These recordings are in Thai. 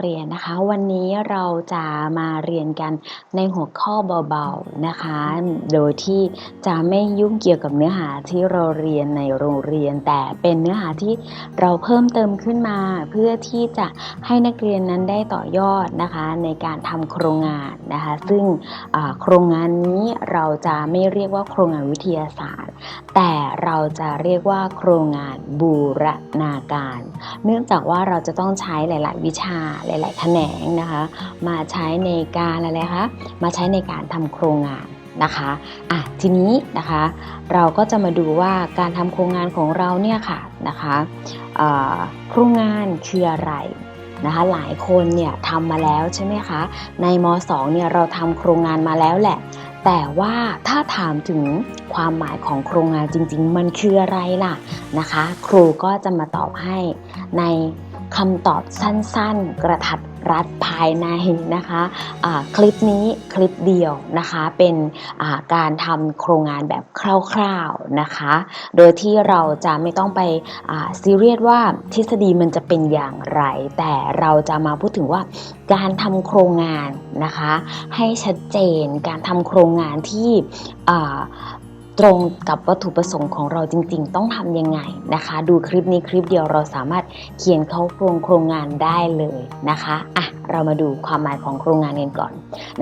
เรียนนะคะ วันนี้เราจะมาเรียนกันในหัวข้อเบาๆนะคะ โดยที่จะไม่ยุ่งเกี่ยวกับเนื้อหาที่เราเรียนในโรงเรียน แต่เป็นเนื้อหาที่เราเพิ่มเติมขึ้นมา เพื่อที่จะให้นักเรียนนั้นได้ต่อยอดนะคะ ในการทำโครงงานนะคะ ซึ่งโครงงานนี้เราจะไม่เรียกว่าโครงงานวิทยาศาสตร์ แต่เราจะเรียกว่าโครงงานบูรณาการ เนื่องจากว่าเราจะต้องใช้หลาย ๆ วิชาหลาย ๆ แขนงนะคะ มาใช้ในการอะไรคะมาใช้ในการทำโครงงานนะคะอะทีนี้นะคะเราก็จะมาดูว่าการทำโครงงานของเราเนี่ยค่ะนะคะโครงงานคืออะไรนะคะหลายคนเนี่ยทำมาแล้วใช่ไหมคะในม .2 เนี่ยเราทำโครงงานมาแล้วแหละ แต่ว่าถ้าถามถึงความหมายของโครงงานจริง ๆ มันคืออะไรล่ะนะคะ ครูก็จะมาตอบให้ใน คำตอบสั้นๆ กระทัดรัดภายในนะคะะคลิปนี้คลิปเดียวนะคะเป็นการทำโครงงานแบบคร่าวๆนะคะ โดยที่เราจะไม่ต้องไปซีเรียสว่าทฤษฎีมันจะเป็นอย่างไร แต่เราจะมาพูดถึงว่าการทำโครงงานนะคะ ให้ชัดเจนการทำโครงงานที่ ตรงกับวัตถุประสงค์ของเราจริง ๆ ต้องทำยังไงนะคะ ดูคลิปนี้คลิปเดียวเราสามารถเขียนเขาโครงโครงงานได้เลยนะคะอะเรามาดูความหมายของโครงงานกันก่อน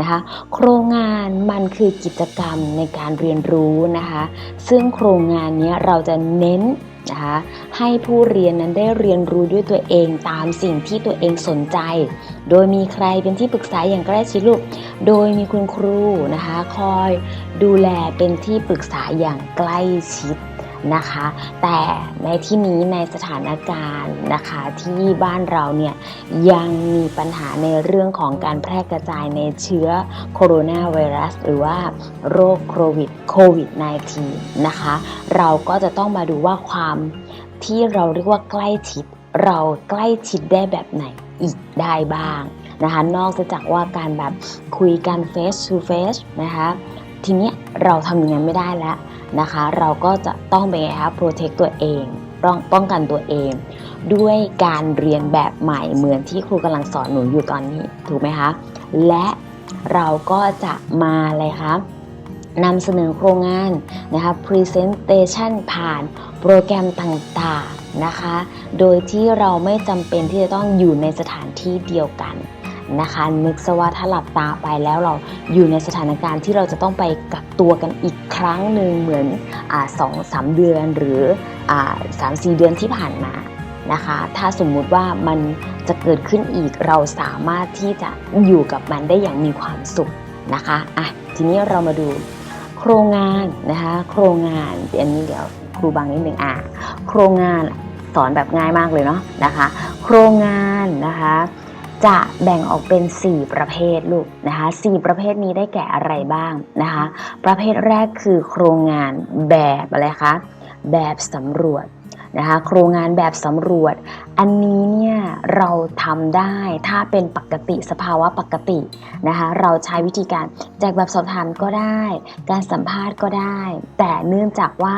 นะคะ โครงงานมันคือกิจกรรมในการเรียนรู้นะคะ ซึ่งโครงงานนี้เราจะเน้น นะคะให้ผู้เรียนนั้นได้เรียนรู้ด้วยตัวเองตามสิ่งที่ตัวเองสนใจ โดยมีใครเป็นที่ปรึกษาอย่างใกล้ชิดลูก โดยมีคุณครูนะคะคอยดูแลเป็นที่ปรึกษาอย่างใกล้ชิด นะคะ แต่ในที่นี้ในสถานการณ์นะคะที่บ้านเราเนี่ยยังมีปัญหาในเรื่องของการแพร่กระจายในเชื้อโคโรนาไวรัส หรือว่าโรคโควิดโควิด -19 นะคะ เราก็จะต้องมาดูว่าความที่เราเรียกว่าใกล้ชิด เราใกล้ชิดได้แบบไหนอีกได้บ้างนะคะ นอกจากว่าการแบบคุยกัน face to face นะคะทีนี้เราทำอย่างนั้นไม่ได้แล้ว นะคะ เราก็จะต้องเป็นไงคะ protect ตัวเองป้องป้องกันตัวเอง ด้วยการเรียนแบบใหม่เหมือนที่ครูกำลังสอนหนูอยู่ตอนนี้ถูกไหมคะและเราก็จะมาเลยคะนำเสนอโครงงานนะคะ presentation ผ่านโปรแกรมต่างๆนะคะ โดยที่เราไม่จำเป็นที่จะต้องอยู่ในสถานที่เดียวกัน นะคะ นึกซะว่าถ้าหลับตาไปแล้วเราอยู่ในสถานการณ์ที่เราจะต้องไปกักตัวกันอีกครั้งหนึ่งเหมือนสองสามเดือนหรือสามสี่เดือนที่ผ่านมานะคะ ถ้าสมมุติว่ามันจะเกิดขึ้นอีกเราสามารถที่จะอยู่กับมันได้อย่างมีความสุขนะคะอะทีนี้เรามาดูโครงงานนะคะ โครงงานอันนี้เดี๋ยวครูบางนิดหนึ่งอะโครงงานสอนแบบง่ายมากเลยเนาะนะคะ โครงงานนะคะ จะแบ่งออกเป็น 4 ประเภทลูกนะคะ4ประเภทนี้ได้แก่อะไรบ้างนะคะ ประเภทแรกคือโครงงานแบบอะไรคะ แบบสำรวจ นะคะโครงงานแบบสำรวจ อันนี้เนี่ยเราทำได้ถ้าเป็นปกติสภาวะปกตินะคะเราใช้วิธีการแจกแบบสอบถามก็ได้ การสัมภาษณ์ก็ได้ แต่เนื่องจากว่า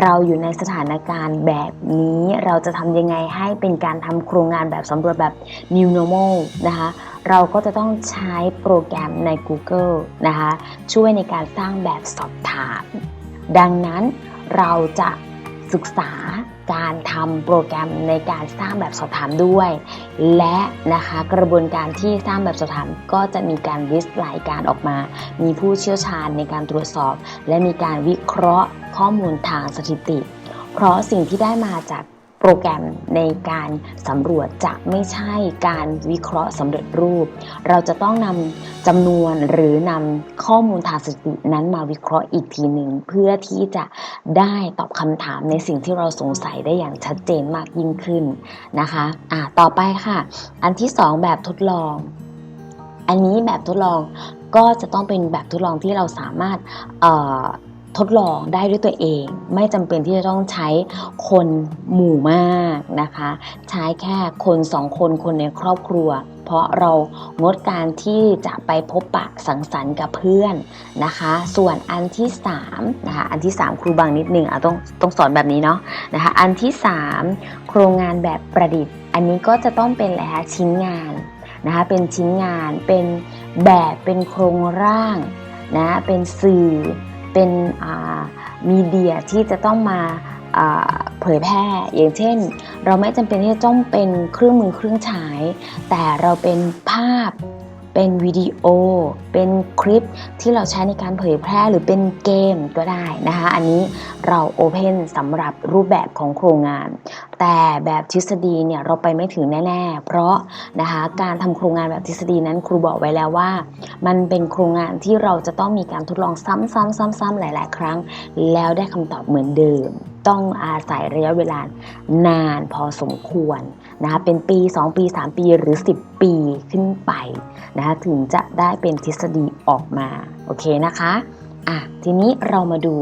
เราอยู่ในสถานการณ์แบบนี้เราจะทำยังไงให้เป็นการทำโครงงานแบบสำรวจแบบ new normal นะคะเราก็จะต้องใช้โปรแกรมใน Google นะคะช่วยในการสร้างแบบสอบถาม ดังนั้นเราจะศึกษา การทำโปรแกรมในการสร้างแบบสอบถามด้วย และนะคะกระบวนการที่สร้างแบบสอบถามก็จะมีการวิสรายการออกมา มีผู้เชี่ยวชาญในการตรวจสอบ และมีการวิเคราะห์ข้อมูลทางสถิติ เพราะสิ่งที่ได้มาจาก โปรแกรมในการสำรวจจะไม่ใช่การวิเคราะห์สำเร็จรูป เราจะต้องนำจำนวนหรือนำข้อมูลทางสถิตินั้นมาวิเคราะห์อีกทีหนึ่ง เพื่อที่จะได้ตอบคำถามในสิ่งที่เราสงสัยได้อย่างชัดเจนมากยิ่งขึ้นนะคะอ่าต่อไปค่ะ อันที่ 2 แบบทดลอง อันนี้แบบทดลองก็จะต้องเป็นแบบทดลองที่เราสามารถ ทดลองได้ด้วยตัวเอง ไม่จำเป็นที่จะต้องใช้คนหมู่มากนะคะ ใช้แค่คนสองคนคนในครอบครัว เพราะเรางดการที่จะไปพบปะสังสรรค์กับเพื่อนนะคะ ส่วนอันที่3นะคะอันที่ 3 ครูบางนิดนึงอะต้องต้องสอนแบบนี้เนาะนะคะอันที่ 3 โครงงานแบบประดิษฐ์ อันนี้ก็จะต้องเป็นอะไรคะชิ้นงานนะคะเป็นชิ้นงานเป็นแบบเป็นโครงร่างนะเป็นสื่อ เป็นมีเดียที่จะต้องมาอ่าเผยแพร่ อย่างเช่น เราไม่จำเป็นที่จะต้องเป็นเครื่องมือเครื่องฉาย แต่เราเป็นภาพ เป็นวิดีโอ เป็นคลิปที่เราใช้ในการเผยแพร่หรือเป็นเกมก็ได้นะคะ อันนี้เราโอเพนสำหรับรูปแบบของโครงงาน แต่แบบทฤษฎีเนี่ยเราไปไม่ถึงแน่ๆ เพราะนะคะการทำโครงงานแบบทฤษฎีนั้นครูบอกไว้แล้วว่า มันเป็นโครงงานที่เราจะต้องมีการทดลองซ้ำๆๆๆหลาย ๆ ครั้ง แล้วได้คำตอบเหมือนเดิม ต้องอาศัยระยะเวลานานพอสมควรนะคะเป็นปี 2 ปี 3 ปีหรือ 10 ปีขึ้นไปนะคะถึงจะได้เป็นทฤษฎีออกมา โอเคนะคะอะทีนี้เรามาดู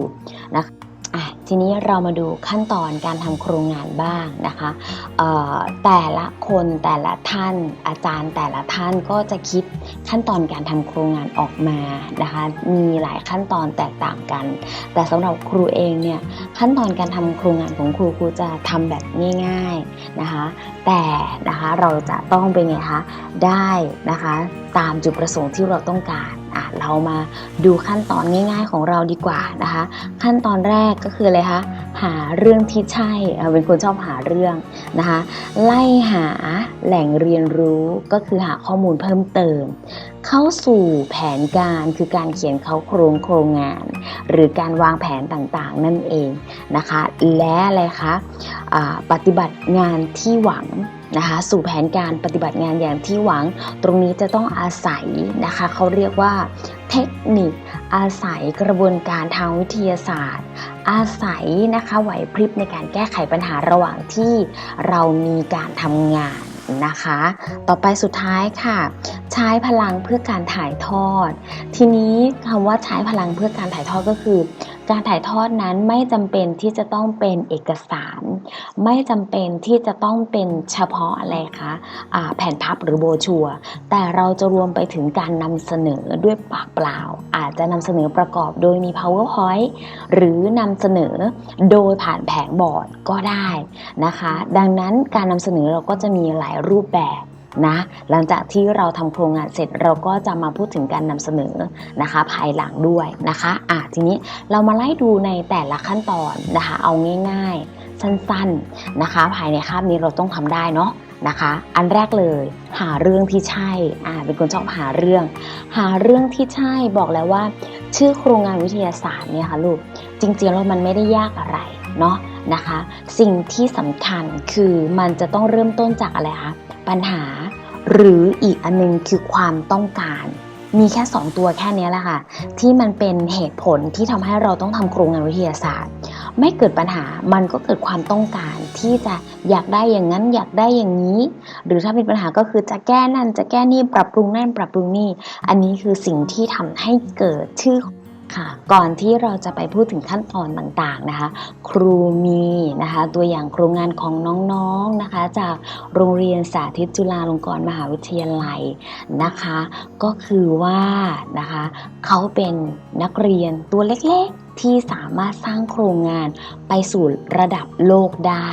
นะคะ อะทีนี้เรามาดูขั้นตอนการทำโครงงานบ้างนะคะแต่ละคนแต่ละท่านอาจารย์แต่ละท่านก็จะคิดขั้นตอนการทำโครงงานออกมานะคะมีหลายขั้นตอนแตกต่างกัน แต่สำหรับครูเองเนี่ยขั้นตอนการทำโครงงานของครูครูจะทำแบบง่ายๆนะคะแต่นะคะเราจะต้องเป็นไงคะได้นะคะตามจุดประสงค์ที่เราต้องการ อะเรามาดูขั้นตอนง่าย ๆ ของเราดีกว่านะคะ ขั้นตอนแรกก็คืออะไรคะหาเรื่องที่ใช่เป็นคนชอบหาเรื่องนะคะ ไล่หาแหล่งเรียนรู้ก็คือหาข้อมูลเพิ่มเติม เข้าสู่แผนการคือการเขียนเขาโครงโครงงาน หรือการวางแผนต่างๆ นั่นเองนะคะ และอะไรคะอ่าปฏิบัติงานที่หวัง นะคะสู่แผนการปฏิบัติงานอย่างที่หวัง ตรงนี้จะต้องอาศัยนะคะเขาเรียกว่าเทคนิค อาศัยกระบวนการทางวิทยาศาสตร์ อาศัยนะคะไหวพริบในการแก้ไขปัญหาระหว่างที่เรามีการทำงานนะคะ ต่อไปสุดท้ายค่ะ ใช้พลังเพื่อการถ่ายทอด ทีนี้คำว่าใช้พลังเพื่อการถ่ายทอดก็คือ การถ่ายทอดนั้นไม่จำเป็นที่จะต้องเป็นเอกสาร ไม่จำเป็นที่จะต้องเป็นเฉพาะอะไรคะอ่าแผ่นพับหรือโบชัว แต่เราจะรวมไปถึงการนำเสนอด้วยปากเปล่า อาจจะนำเสนอประกอบโดยมี powerpoint หรือนำเสนอโดยผ่านแผงบอร์ดก็ได้นะคะ ดังนั้นการนำเสนอเราก็จะมีหลายรูปแบบ นะหลังจากที่เราทำโครงงานเสร็จเราก็จะมาพูดถึงการนำเสนอนะคะ ภายหลังด้วยนะคะอะทีนี้เรามาไล่ดูในแต่ละขั้นตอนนะคะ เอาง่าย ๆ สั้นๆนะคะ ภายในคาบนี้เราต้องทำได้เนาะนะคะ อันแรกเลยหาเรื่องที่ใช่อ่าเป็นคนชอบหาเรื่อง หาเรื่องที่ใช่บอกแล้วว่า ชื่อโครงงานวิทยาศาสตร์เนี่ยค่ะลูกจริงๆแล้วมันไม่ได้ยากอะไรเนาะนะคะ สิ่งที่สำคัญคือมันจะต้องเริ่มต้นจากอะไรคะปัญหา หรืออีกอันนึงคือความต้องการ มีแค่ 2 ตัวแค่นี้แหละค่ะ ที่มันเป็นเหตุผลที่ทำให้เราต้องทำโครงงานวิทยาศาสตร์ ไม่เกิดปัญหามันก็เกิดความต้องการที่จะอยากได้อย่างนั้นอยากได้อย่างนี้ หรือถ้าเป็นปัญหาก็คือจะแก้นั่นจะแก้นี่ปรับปรุงนั่นปรับปรุงนี่ อันนี้คือสิ่งที่ทำให้เกิดชื่อ ค่ะก่อนที่เราจะไปพูดถึงขั้นตอนต่างๆนะคะ ครูมีนะคะตัวอย่างโครงงานของน้องๆนะคะจากโรงเรียนสาธิตจุฬาลงกรณ์มหาวิทยาลัยนะคะ ก็คือว่านะคะเขาเป็นนักเรียนตัวเล็กๆที่สามารถสร้างโครงงานไปสู่ระดับโลกได้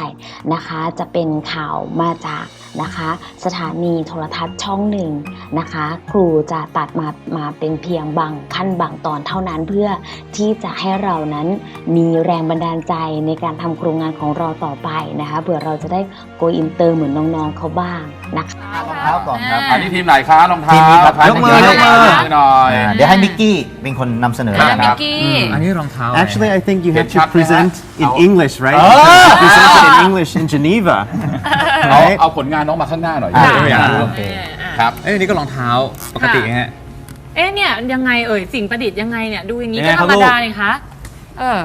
นะคะ จะเป็นข่าวมาจาก นะคะ สถานีโทรทัศน์ช่องหนึ่งนะคะ ครูจะตัดมามาเป็นเพียงบางขั้นบางตอนเท่านั้นเพื่อที่จะให้เรานั้นมีแรงบันดาลใจในการทำโครงงานของเราต่อไปนะคะเผื่อเราจะได้โกอินเตอร์เหมือนน้องๆเขาบ้างนะคะรองเท้าก่อนครับ อันนี้ทีมไหนคะรองเท้าทีมนี้ครับะยกมือยกมือยกหน่อยอ่าเดี๋ยวให้มิกกี้เป็นคนนำเสนอครัแล้วบกันคครัรับบอืมอันนี้รองเท้า Actually, I think you have Get shot to present in now. English, right? Oh. You have to present it in English in Geneva. เอา right? เอาผลงานน้องมาข้างหน้าหน่อยอ่าอยากรู้โอเคครับ เอ้ยอันนี้ก็รองเท้าปกติฮะ เอ๊ะเนี่ยยังไงเอ่ยสิ่งประดิษฐ์ยังไงเนี่ยดูอย่างนี้ยังก็ไงคธรัรบรมลูกดาเลยคะเออ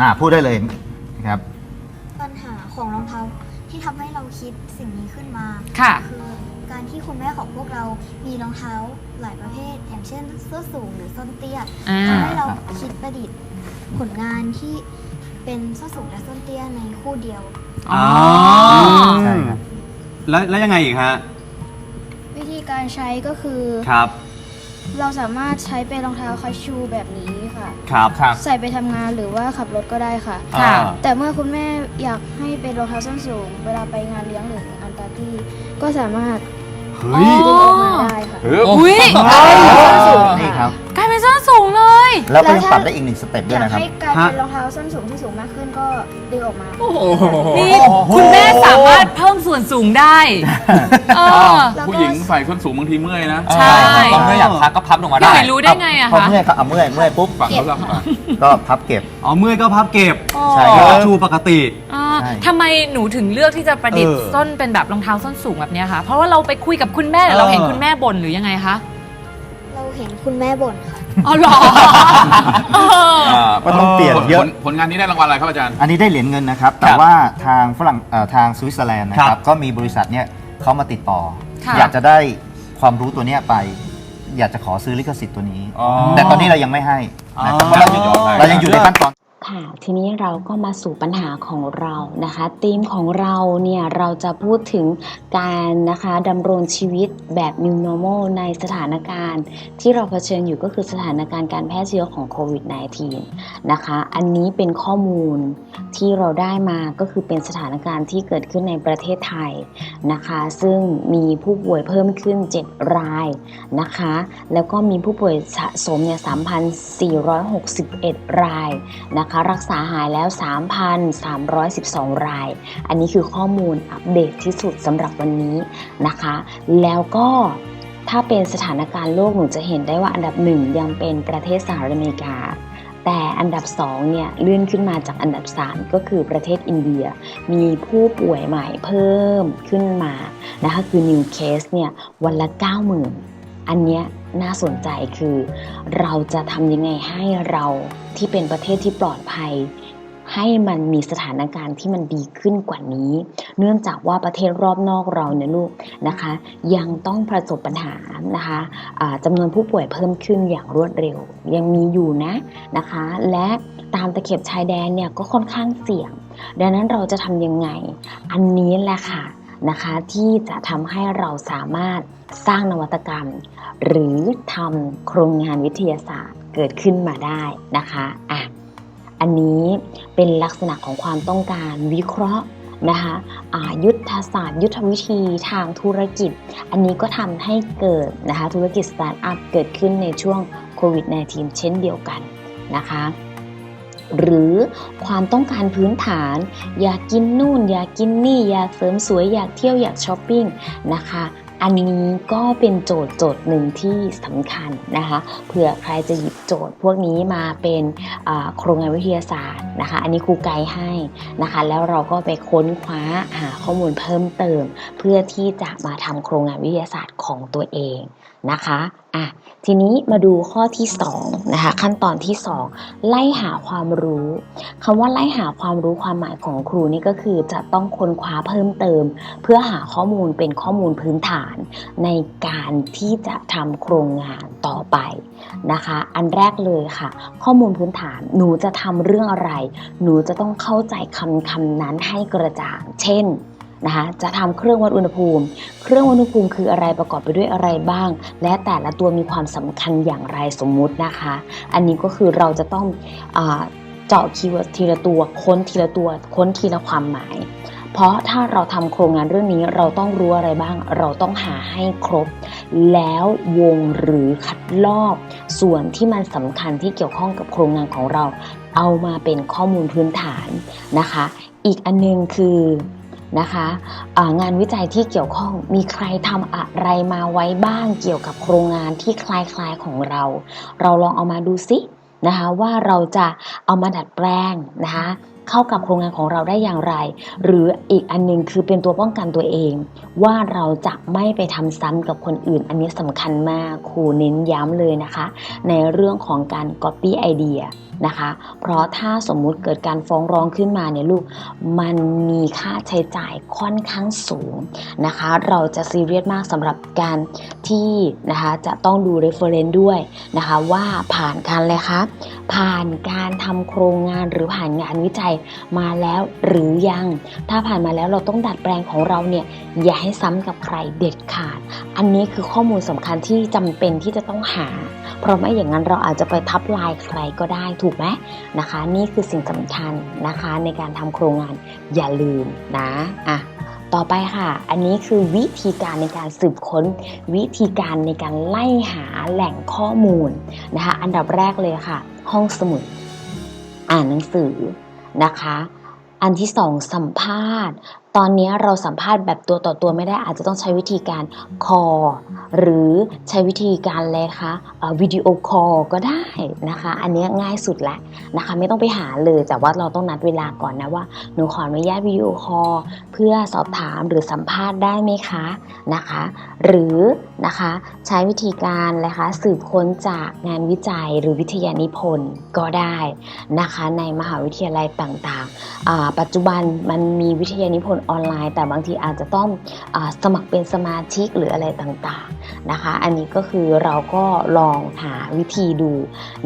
อ่าพูดได้เลยครับ ปัญหาของรองเท้าที่ทำให้เราคิดสิ่งนี้ขึ้นมาค่ะคือการที่คุณแม่ของพวกเรามีรองเท้าหลายประเภท อย่างเช่นเสื้อสูงหรือส้นเตี้ยอ่า ทำให้เราคิดประดิษฐ์ผลงานที่เป็นส้นสูงและส้นเตี้ยในคู่เดียว อ๋อ ใช่ครับ แล้วแล้วยังไงอีกฮะวิธีการใช้ก็คือ ครับเราสามารถใช้เป็นรองเท้าคัชชูแบบนี้ค่ะ ครับครับ ใส่ไปทำงานหรือว่าขับรถก็ได้ค่ะค่ะแต่เมื่อคุณแม่อยากให้เป็นรองเท้าส้นสูง เวลาไปงานเลี้ยงหรืองานปาร์ตี้ก็สามารถเฮ้ย ดึงออกมาได้ค่ะ เฮ้ย อุ้ยนี่ แล้วก็ยังแล้วถ้าปรับได้อีกหนึ่งสเต็ปอด้วยยากนะครับ ให้กลายเป็นรองเท้าส้นสูงที่สูงมากขึ้นก็ดึงออกมานี่คุณแม่สามารถเพิ่มส่วนสูงได้เออแล้วก็ผู้หญิงใส่ส้นสูงบางทีเมื่อยนะใช่ตอนเมื่ออยากพักก็พับลงมาพี่ได้ หอยรู้ได้ไงอะพอคะ เมื่อยครับเอาเมื่อยเมื่อยปุ๊บฝั่งเขาลำบาก ก็พับเก็บ อ๋อเมื่อยก็พับเก็บใช่ครับชูปกติ อ่าใช่ ทำไมหนูถึงเลือกที่จะประดิษฐ์เออ ส้นเป็นแบบรองเท้าส้นสูงแบบเนี้ยคะ เพราะว่าเราไปคุยกับคุณแม่หรือเราเห็นคุณแม่บ่นหรือยังไงคะ เราเห็นคุณแม่บ่นค่ะ อ๋อเหรอเออ อ่าก็ต้องเปลี่ยนเยอะผลผลงานนี้ได้รางวัลอะไรครับอาจารย์ อันนี้ได้เหรียญเงินนะครับ แต่ว่าทางฝรั่งเอ่อทางสวิตเซอร์แลนด์นะคครัรับบ ก็มีบริษัทเนี่ยเขามาติดต่อ ค่ะ อยากจะได้ความรู้ตัวเนี้ยไป อยากจะขอซื้อลิขสิทธิ์ตัวนี้ อ๋อแต่ตอนนี้เรายังไม่ให้นะครับอ๋อเพราะเราอยู่เรายังอยู่ในขั้นตอน ค่ะทีนี้เราก็มาสู่ปัญหาของเรานะคะธีมของเราเนี่ยเราจะพูดถึงการนะคะดำรงชีวิตแบบ new normal ในสถานการณ์ ที่เราเผชิญอยู่ก็คือสถานการณ์การแพร่เชื้อของโควิด -19 นะคะอันนี้เป็นข้อมูลที่เราได้มาก็คือเป็นสถานการณ์ที่เกิดขึ้นในประเทศไทยนะคะซึ่งมีผู้ป่วยเพิ่มขึ้น 7 รายนะคะแล้วก็มีผู้ป่วยสะสมเนี่ย3,461 รายนะคะรักษาหายแล้ว 3,312 ราย อันนี้คือข้อมูลอัปเดตที่สุดสำหรับวันนี้นะคะ แล้วก็ถ้าเป็นสถานการณ์โลกหนูจะเห็นได้ว่าอันดับหนึ่งยังเป็นประเทศสหรัฐอเมริกา แต่อันดับสองเนี่ยเลื่อนขึ้นมาจากอันดับ 3 ก็คือประเทศอินเดีย มีผู้ป่วยใหม่เพิ่มขึ้นมานะคะคือ new case เนี่ยวันละ 90,000 อันเนี้ย น่าสนใจคือ เราจะทำยังไงให้เราที่เป็นประเทศที่ปลอดภัย ให้มันมีสถานการณ์ที่มันดีขึ้นกว่านี้ เนื่องจากว่าประเทศรอบนอกเราเนี่ยลูกนะคะ ยังต้องประสบปัญหานะคะอ่าจำนวนผู้ป่วยเพิ่มขึ้นอย่างรวดเร็ว ยังมีอยู่นะนะคะ และตามตะเข็บชายแดนเนี่ยก็ค่อนข้างเสี่ยง ดังนั้นเราจะทำยังไง อันนี้แหละค่ะ นะคะที่จะทำให้เราสามารถสร้างนวัตกรรม หรือทำโครงงานวิทยาศาสตร์เกิดขึ้นมาได้นะคะอะอันนี้เป็นลักษณะของความต้องการวิเคราะห์นะคะอายุทธศาสตร์ยุทธวิธีทางธุรกิจ อันนี้ก็ทำให้เกิดนะคะธุรกิจสตาร์ทอัพเกิดขึ้นในช่วงโควิด -19 เช่นเดียวกันนะคะ หรือความต้องการพื้นฐาน อยากกินนู่น อยากกินนี่ อยากเสริมสวย อยากเที่ยวอยากช้อปปิ้งนะคะ อันนี้ก็เป็นโจทย์โจทย์หนึ่งที่สำคัญนะคะเผื่อใครจะหยิบโจทย์พวกนี้มาเป็นโครงงานวิทยาศาสตร์นะคะ อันนี้ครูไกด์ให้นะคะ แล้วเราก็ไปค้นคว้าหาข้อมูลเพิ่มเติม เพื่อที่จะมาทำโครงงานวิทยาศาสตร์ของตัวเอง นะคะอะทีนี้มาดูข้อที่2นะคะขั้นตอนที่ 2 ไล่หาความรู้คำว่าไล่หาความรู้ความหมายของครูนี่ก็คือจะต้องค้นคว้าเพิ่มเติม เพื่อหาข้อมูลเป็นข้อมูลพื้นฐาน ในการที่จะทำโครงงานต่อไปนะคะ อันแรกเลยค่ะ ข้อมูลพื้นฐานหนูจะทำเรื่องอะไร หนูจะต้องเข้าใจคำคำนั้นให้กระจ่าง เช่น นะคะจะทำเครื่องวัดอุณหภูมิ เครื่องวัดอุณหภูมิคืออะไรประกอบไปด้วยอะไรบ้าง และแต่ละตัวมีความสำคัญอย่างไรสมมุตินะคะ อันนี้ก็คือเราจะต้องเจาะคีย์เวิร์ดทีละตัวค้นทีละตัวค้นทีละความหมาย เพราะถ้าเราทำโครงงานเรื่องนี้เราต้องรู้อะไรบ้าง เราต้องหาให้ครบ แล้ววงหรือคัดลอก ส่วนที่มันสำคัญที่เกี่ยวข้องกับโครงงานของเรา เอามาเป็นข้อมูลพื้นฐานนะคะ อีกอันนึงคือ นะคะงานวิจัยที่เกี่ยวข้องมีใครทำอะไรมาไว้บ้างเกี่ยวกับโครงงานที่คล้ายๆของเรา เราลองเอามาดูซินะคะว่าเราจะเอามาดัดแปลงนะคะเข้ากับโครงงานของเราได้อย่างไร หรืออีกอันหนึงคือเป็นตัวป้องกันตัวเอง ว่าเราจะไม่ไปทำซ้ำกับคนอื่น อันนี้สำคัญมากครูเน้นย้ำเลยนะคะ ในเรื่องของการ copy idea นะคะ เพราะถ้าสมมุติเกิดการฟ้องร้องขึ้นมาเนี่ยลูก มันมีค่าใช้จ่ายค่อนข้างสูงนะคะ เราจะซีเรียสมากสำหรับการที่นะคะจะต้องดูเรฟเฟอเรนซ์ด้วยนะคะว่าผ่านการเลยครับผ่านการทำโครงงานหรือผ่านงานวิจัยมาแล้วหรือยัง ถ้าผ่านมาแล้วเราต้องดัดแปลงของเราเนี่ยอย่าให้ซ้ำกับใครเด็ดขาด อันนี้คือข้อมูลสำคัญที่จำเป็นที่จะต้องหา เพราะไม่อย่างนั้นเราอาจจะไปทับลายใครก็ได้ถูกไหมนะคะ นี่คือสิ่งสำคัญนะคะในการทำโครงงานอย่าลืมนะอะ ต่อไปค่ะ อันนี้คือวิธีการในการสืบค้น วิธีการในการไล่หาแหล่งข้อมูลนะคะ อันดับแรกเลยค่ะ ห้องสมุด อ่านหนังสือนะคะ อันที่สองสัมภาษณ์ ตอนนี้เราสัมภาษณ์แบบตัวต่อตัวไม่ได้อาจจะต้องใช้วิธีการคอหรือใช้วิธีการอะไรคะวิดีโอคอลก็ได้นะคะ อันนี้ง่ายสุดแล้วนะคะ ไม่ต้องไปหาเลยแต่ว่าเราต้องนัดเวลาก่อนนะว่าหนูขออนุญาตวิดีโอคอลเพื่อสอบถามหรือสัมภาษณ์ได้ไหมคะนะคะ หรือนะคะใช้วิธีการอะไรคะสืบค้นจากงานวิจัยหรือวิทยานิพนธ์ก็ได้นะคะ ในมหาวิทยาลัยต่างๆ ปัจจุบันมันมีวิทยานิพนธ์ออนไลน์ แต่บางทีอาจจะต้องอสมัครเป็นสมาชิกหรืออะไรต่างๆนะคะ อันนี้ก็คือเราก็ลองหาวิธีดู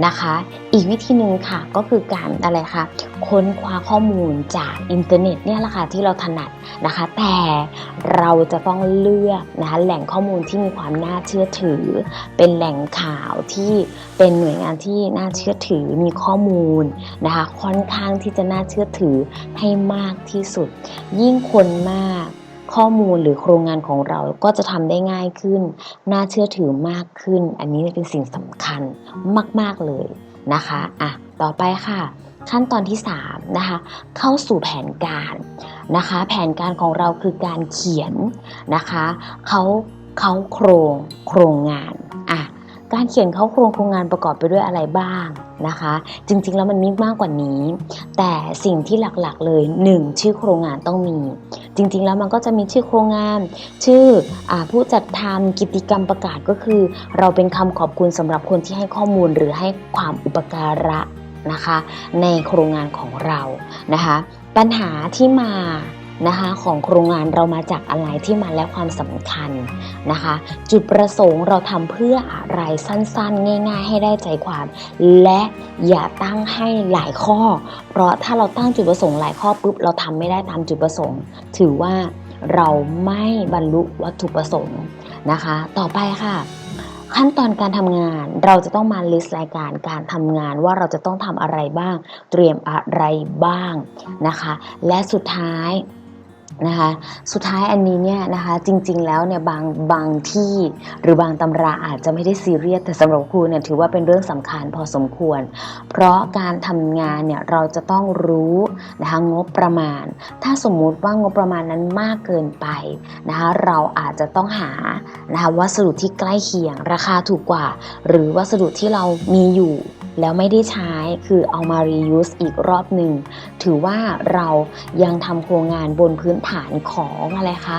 นะคะ อีกวิธีหนึ่งค่ะก็คือการอะไรคะค้นคว้าข้อมูลจากอินเทอร์เน็ตเนี่ยแหละค่ะที่เราถนัดนะคะ แต่เราจะต้องเลือกนะคะแหล่งข้อมูลที่มีความน่าเชื่อถือ เป็นแหล่งข่าวที่เป็นหน่วยงานที่น่าเชื่อถือมีข้อมูลนะคะ ค่อนข้างที่จะน่าเชื่อถือให้มากที่สุด ยิ่งคนมาก ข้อมูลหรือโครงงานของเราก็จะทำได้ง่ายขึ้น น่าเชื่อถือมากขึ้น อันนี้เป็นสิ่งสำคัญมาก ๆ เลยนะคะอะต่อไปค่ะขั้นตอนที่3นะคะเข้าสู่แผนการนะคะ แผนการของเราคือการเขียนนะคะเขาเขาโครงโครงงานอะ การเขียนเข้าโครงโครงงานประกอบไปด้วยอะไรบ้างนะคะ จริงๆแล้วมันมีมากกว่านี้ แต่สิ่งที่หลักๆเลย 1 ชื่อโครงงานต้องมี จริงๆแล้วมันก็จะมีชื่อโครงงาน ชื่ออผู้จัดทำกิจกรรมประกาศก็คือ เราเป็นคำขอบคุณสำหรับคนที่ให้ข้อมูลหรือให้ความอุปการะนะคะ ในโครงงานของเรานะคะ ปัญหาที่มา นะคะของโครงงานเรามาจากอะไรที่มาและความสำคัญนะคะ จุดประสงค์เราทำเพื่ออะไรสั้นๆ ง่าย ๆ ให้ได้ใจความ และอย่าตั้งให้หลายข้อ เพราะถ้าเราตั้งจุดประสงค์หลายข้อปุ๊บเราทำไม่ได้ตามจุดประสงค์ ถือว่าเราไม่บรรลุวัตถุประสงค์นะคะ ต่อไปค่ะขั้นตอนการทำงานเราจะต้องมา list รายการการทำงานว่าเราจะต้องทำอะไรบ้าง เตรียมอะไรบ้างนะคะ และสุดท้าย นะคะ สุดท้ายอันนี้เนี่ยนะคะจริงๆแล้วเนี่ยบางบางที่หรือบางตำราอาจจะไม่ได้ซีเรียสแต่สำหรับครูเนี่ยถือว่าเป็นเรื่องสำคัญพอสมควร เพราะการทำงานเนี่ยเราจะต้องรู้นะคะงบประมาณ ถ้าสมมุติว่างบประมาณนั้นมากเกินไปนะคะเราอาจจะต้องหานะคะวัสดุที่ใกล้เคียง ราคาถูกกว่า หรือวัสดุที่เรามีอยู่แล้วไม่ได้ใช้คือเอามา reuse อีกรอบหนึ่งถือว่าเรายังทำโครงงานบนพื้นฐานของอะไรคะะ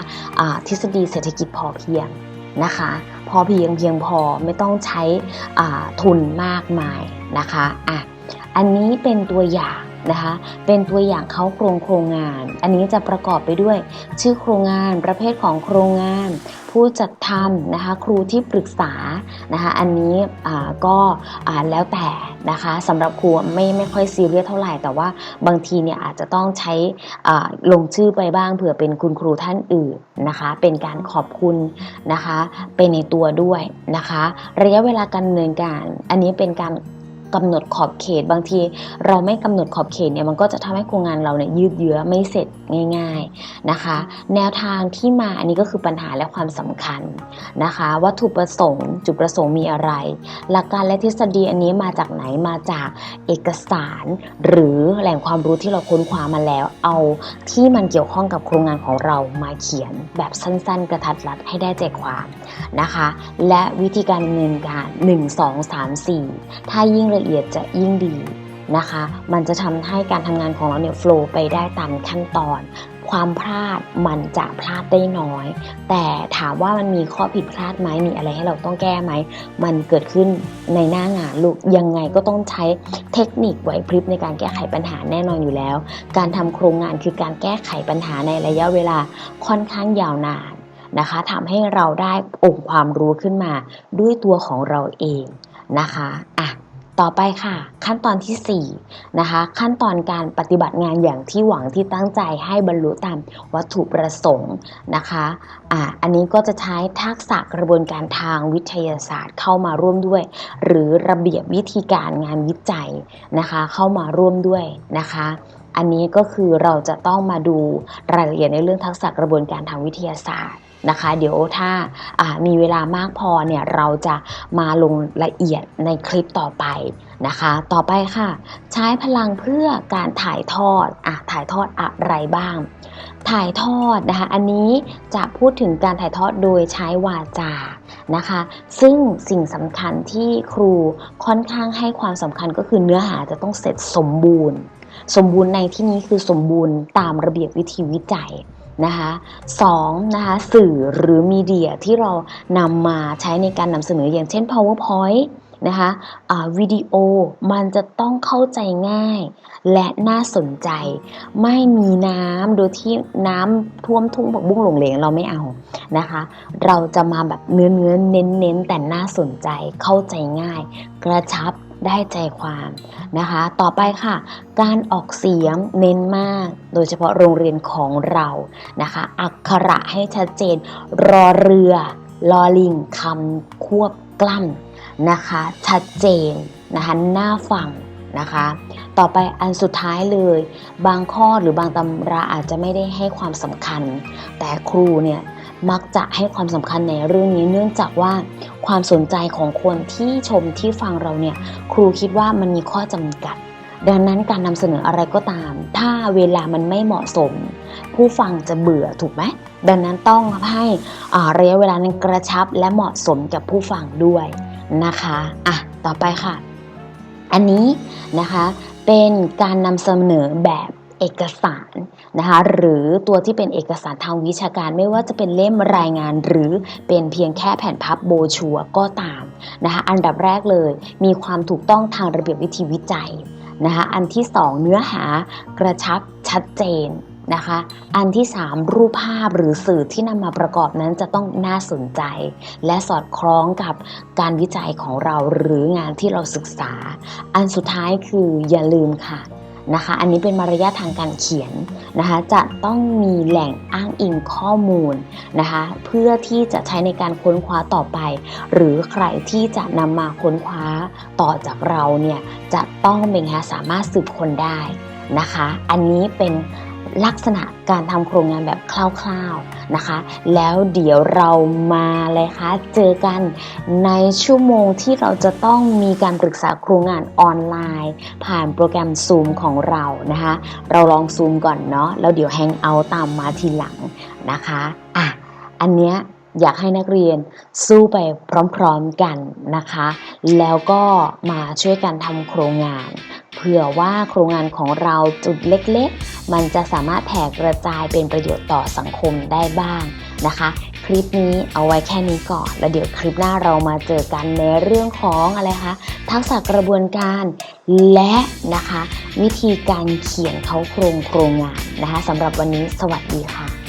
ทฤษฎีเศรษฐกิจพอเพียงนะคะ พอเพียงเพียงพอไม่ต้องใช้ทุนมากมายนะคะอะอันนี้เป็นตัวอย่าง นะคะ เป็นตัวอย่างเขาโครงโครงงาน อันนี้จะประกอบไปด้วย ชื่อโครงงานประเภทของโครงงาน ผู้จัดทำนะคะ ครูที่ปรึกษานะคะ อันนี้ก็แล้วแต่นะคะสำหรับครูไม่ไม่ค่อยซีเรียสเท่าไหร่แต่ว่าบางทีเนี่ยอาจจะต้องใช้ลงชื่อไปบ้างเผื่อเป็นคุณครูท่านอื่นนะคะ เป็นการขอบคุณนะคะ เป็นในตัวด้วยนะคะ ระยะเวลาการดำเนินการ อันนี้เป็นการ กำหนดขอบเขตบางที เราไม่กำหนดขอบเขตเนี่ยมันก็จะทำให้โครงงานเราเนี่ยยืดเยื้อไม่เสร็จง่าย ๆนะคะ แนวทางที่มาอันนี้ก็คือปัญหาและความสำคัญนะคะ วัตถุประสงค์ จุดประสงค์มีอะไร หลักการและทฤษฎีอันนี้มาจากไหนมาจากเอกสาร หรือแหล่งความรู้ที่เราค้นคว้ามาแล้ว เอาที่มันเกี่ยวข้องกับโครงงานของเรามาเขียนแบบสั้น ๆ กระทัดรัดให้ได้ใจความนะคะ และวิธีการดำเนินการ 1 2 3 4 ถ้ายิ่งละละเอียดจะยิ่งดีนะคะ มันจะทำให้การทำงานของเราเนี่ยโฟล์ไปได้ตามขั้นตอน ความพลาดมันจะพลาดได้น้อย แต่ถามว่ามันมีข้อผิดพลาดไหมมีอะไรให้เราต้องแก้ไหม มันเกิดขึ้นในหน้างานลูกยังไงก็ต้องใช้เทคนิคไหวพริบในการแก้ไขปัญหาแน่นอนอยู่แล้ว การทำโครงงานคือการแก้ไขปัญหาในระยะเวลาค่อนข้างยาวนานนะคะทำให้เราได้องค์ความรู้ขึ้นมาด้วยตัวของเราเองนะคะอะ ต่อไปค่ะ ขั้นตอนที่4นะคะขั้นตอนการปฏิบัติงานอย่างที่หวังที่ตั้งใจให้บรรลุตามวัตถุประสงค์นะคะอะอันนี้ก็จะใช้ทักษะกระบวนการทางวิทยาศาสตร์เข้ามาร่วมด้วย หรือระเบียบวิธีการงานวิจัยนะคะเข้ามาร่วมด้วยนะคะอันนี้ก็คือเราจะต้องมาดูรายละเอียดในเรื่องทักษะกระบวนการทางวิทยาศาสตร์ นะคะ เดี๋ยวถ้าามีเวลามากพอเนี่ยเราจะมาลงละเอียดในคลิปต่อไปนะคะ ต่อไปค่ะ ใช้พลังเพื่อการถ่ายทอดอะถ่ายทอดอะไรบ้าง ถ่ายทอดนะคะ อันนี้จะพูดถึงการถ่ายทอดโดยใช้วาจานะคะ ซึ่งสิ่งสำคัญที่ครูค่อนข้างให้ความสำคัญก็คือเนื้อหาจะต้องเสร็จสมบูรณ์ สมบูรณ์ในที่นี้คือสมบูรณ์ตามระเบียบวิธีวิจัย นะคะสองนะคะสื่อหรือมีเดียที่เรานำมาใช้ในการนำเสนออย่างเช่น powerpoint นะคะวิดีโอมันจะต้องเข้าใจง่าย และน่าสนใจ ไม่มีน้ำโดยที่น้ำท่วมทุ่งผักบุ้งหลงเหลงเราไม่เอานะคะ เราจะมาแบบเนื้อเนื้อเน้นเน้นแต่น่าสนใจเข้าใจง่าย กระชับ ได้ใจความนะคะ ต่อไปค่ะ การออกเสียงเน้นมาก โดยเฉพาะโรงเรียนของเรานะคะ อักขระให้ชัดเจน รอเรือ ลอลิงคำควบกล้ำนะคะ ชัดเจนนะคะหน่าฟังนะคะ ต่อไปอันสุดท้ายเลย บางข้อหรือบางตำราอาจจะไม่ได้ให้ความสำคัญ แต่ครูเนี่ย มักจะให้ความสำคัญในเรื่องนี้เนื่องจากว่าความสนใจของคนที่ชมที่ฟังเราเนี่ยครูคิดว่ามันมีข้อจำกัด ดังนั้นการนำเสนออะไรก็ตาม ถ้าเวลามันไม่เหมาะสม ผู้ฟังจะเบื่อถูกไหมดังนั้นต้องให้ระยะเวลานั้นกระชับและเหมาะสมกับผู้ฟังด้วยนะคะอะต่อไปค่ะ อันนี้นะคะเป็นการนำเสนอแบบ เอกสารนะคะหรือตัวที่เป็นเอกสารทางวิชาการไม่ว่าจะเป็นเล่มรายงานหรือเป็นเพียงแค่แผ่นพับโบชัวก็ตามนะคะอันดับแรกเลย มีความถูกต้องทางระเบียบวิธีวิจัยนะคะอันที่สองเนื้อหากระชับชัดเจนนะคะอันที่สามรูปภาพหรือสื่อที่นำมาประกอบนั้นจะต้องน่าสนใจ และสอดคล้องกับการวิจัยของเราหรืองานที่เราศึกษา อันสุดท้ายคืออย่าลืมค่ะ นะคะ อันนี้เป็นมารยาททางการเขียนนะคะ จะต้องมีแหล่งอ้างอิงข้อมูลนะคะ เพื่อที่จะใช้ในการค้นคว้าต่อไป หรือใครที่จะนำมาค้นคว้าต่อจากเราเนี่ยจะต้องเป็นคะสามารถสืบคนได้นะคะ อันนี้เป็น ลักษณะการทำโครงงานแบบคร่าวๆนะคะ แล้วเดี๋ยวเรามาเลยคะเจอกันในชั่วโมงที่เราจะต้องมีการปรึกษาโครงงานออนไลน์ ผ่านโปรแกรม Zoom ของเรานะคะ เราลอง Zoom ก่อนเนาะแล้วเดี๋ยว Hang out ตามมาทีหลังนะคะอะอันเนี้ย อยากให้นักเรียนสู้ไปพร้อมๆกันนะคะ แล้วก็มาช่วยกันทำโครงงาน เผื่อว่าโครงงานของเราจุดเล็กๆ มันจะสามารถแผ่กระจายเป็นประโยชน์ต่อสังคมได้บ้างนะคะ คลิปนี้เอาไว้แค่นี้ก่อน แล้วเดี๋ยวคลิปหน้าเรามาเจอกันในเรื่องของอะไรคะทักษะกระบวนการและนะคะ วิธีการเขียนเขาโครงโครงงานนะคะสำหรับวันนี้สวัสดีค่ะ